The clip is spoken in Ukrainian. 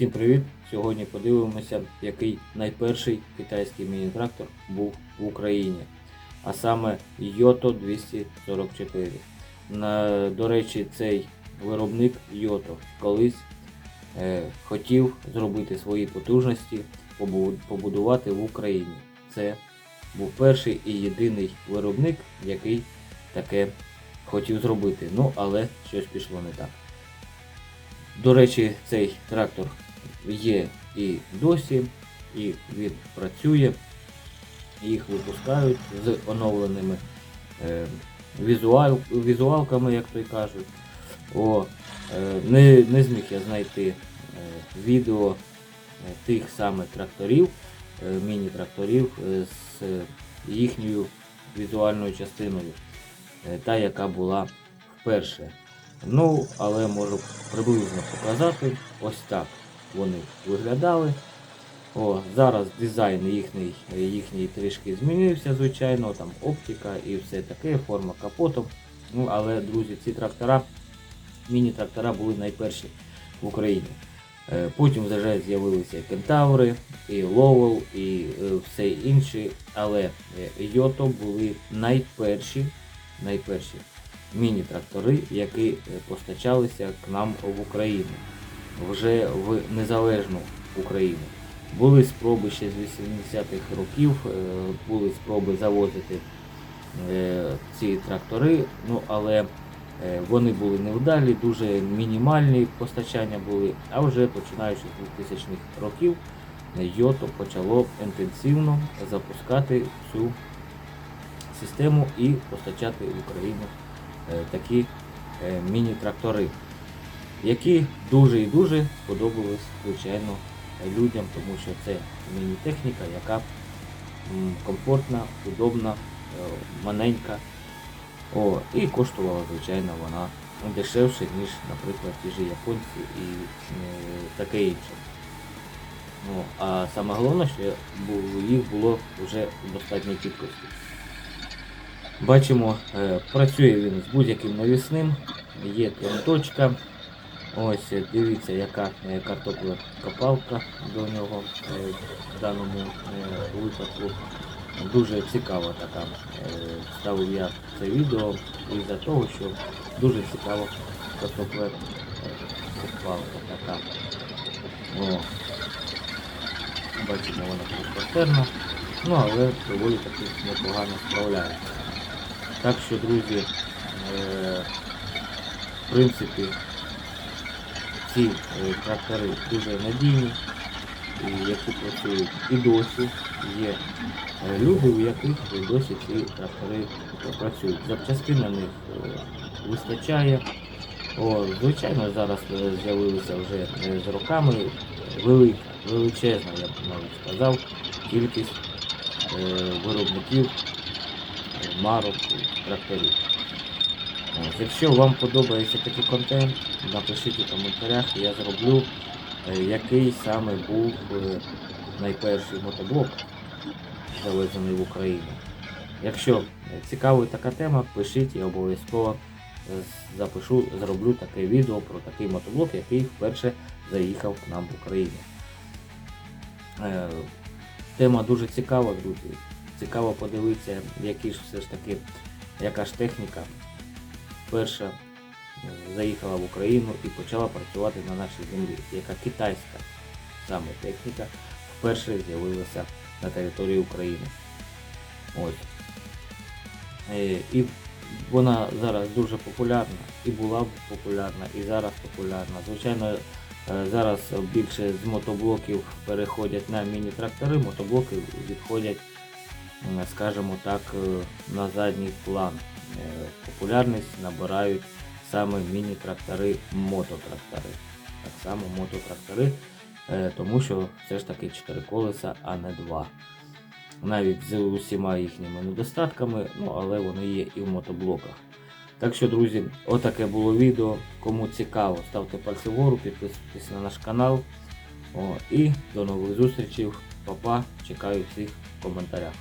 Всім привіт! Сьогодні подивимося, який найперший китайський міні-трактор був в Україні, а саме Йото 244. На, до речі, цей виробник Йото колись е, хотів зробити свої потужності, побудувати в Україні. Це був перший і єдиний виробник, який таке хотів зробити. Ну, але щось пішло не так. До речі, цей трактор є і досі, і він працює, їх випускають з оновленими е, візуал, візуалками, як то й кажуть. О, е, не, не зміг я знайти е, відео е, тих самих тракторів, е, міні-тракторів е, з їхньою візуальною частиною, е, та яка була вперше. Ну, але можу приблизно показати. Ось так вони виглядали. О, зараз дизайн їхній, їхній трішки змінився, звичайно, там оптика і все таке, форма капоту. Ну, але, друзі, ці трактора, міні-трактора були найперші в Україні. Е, Потім вже з'явилися і кентаври, і Ловел, і е, все інше, але е, Йото були найперші, найперші міні-трактори, які постачалися к нам в Україну, вже в незалежну Україну. Були спроби ще з 80-х років, е, були спроби завозити е, ці трактори, ну але е, вони були невдалі, дуже мінімальні постачання були, а вже починаючи з 2000-х років Йото почало інтенсивно запускати цю систему і постачати в Україну такі міні-трактори, які дуже і дуже сподобались, звичайно, людям, тому що це міні-техніка, яка комфортна, удобна, е, маленька. О, і коштувала, звичайно, вона дешевше, ніж, наприклад, ті ж японці і е, таке інше. Ну, а саме головне, що їх було вже в достатній кількості. Бачимо, е, працює він з будь-яким навісним, є точка. Ось дивіться, яка е, картопля копалка до нього е, в даному е, випадку. Дуже цікава така. Ставив я це відео із-за того, що дуже цікава картопля копалка така. О. Бачимо, вона характерна, ну але доволі таки непогано справляється. Так що, друзі, в принципі, ці е, трактори дуже надійні, які працюють і досі. Є е, люди, у яких досі ці трактори працюють. Запчастин на них е, вистачає. О, звичайно, зараз з'явилися вже з роками велика, величезна, я б навіть сказав, кількість виробників марок тракторів. Якщо вам подобається такий контент, напишіть у коментарях, я зроблю, е, який саме був е, найперший мотоблок, завезений в Україну. Якщо цікава така тема, пишіть і обов'язково е, запишу, зроблю таке відео про такий мотоблок, який вперше заїхав к нам в Україну. Тема дуже цікава, друзі. Цікаво подивитися, які ж все ж таки, яка ж техніка перша е, заїхала в Україну і почала працювати на нашій землі, яка китайська саме техніка вперше з'явилася на території України. Ось. Е, І вона зараз дуже популярна, і була популярна, і зараз популярна. Звичайно, е, зараз більше з мотоблоків переходять на міні-трактори, мотоблоки відходять, скажімо так, на задній план. Е, Популярність набирають саме міні-трактори, мототрактори. Так само мототрактори, е, тому що все ж таки 4 колеса, а не 2 навіть з усіма їхніми недостатками, ну але вони є і в мотоблоках. Так що, друзі, отаке було відео. Кому цікаво, ставте пальці вгору, підписуйтесь на наш канал. О, і до нових зустрічей. Па-па, чекаю всіх в коментарях.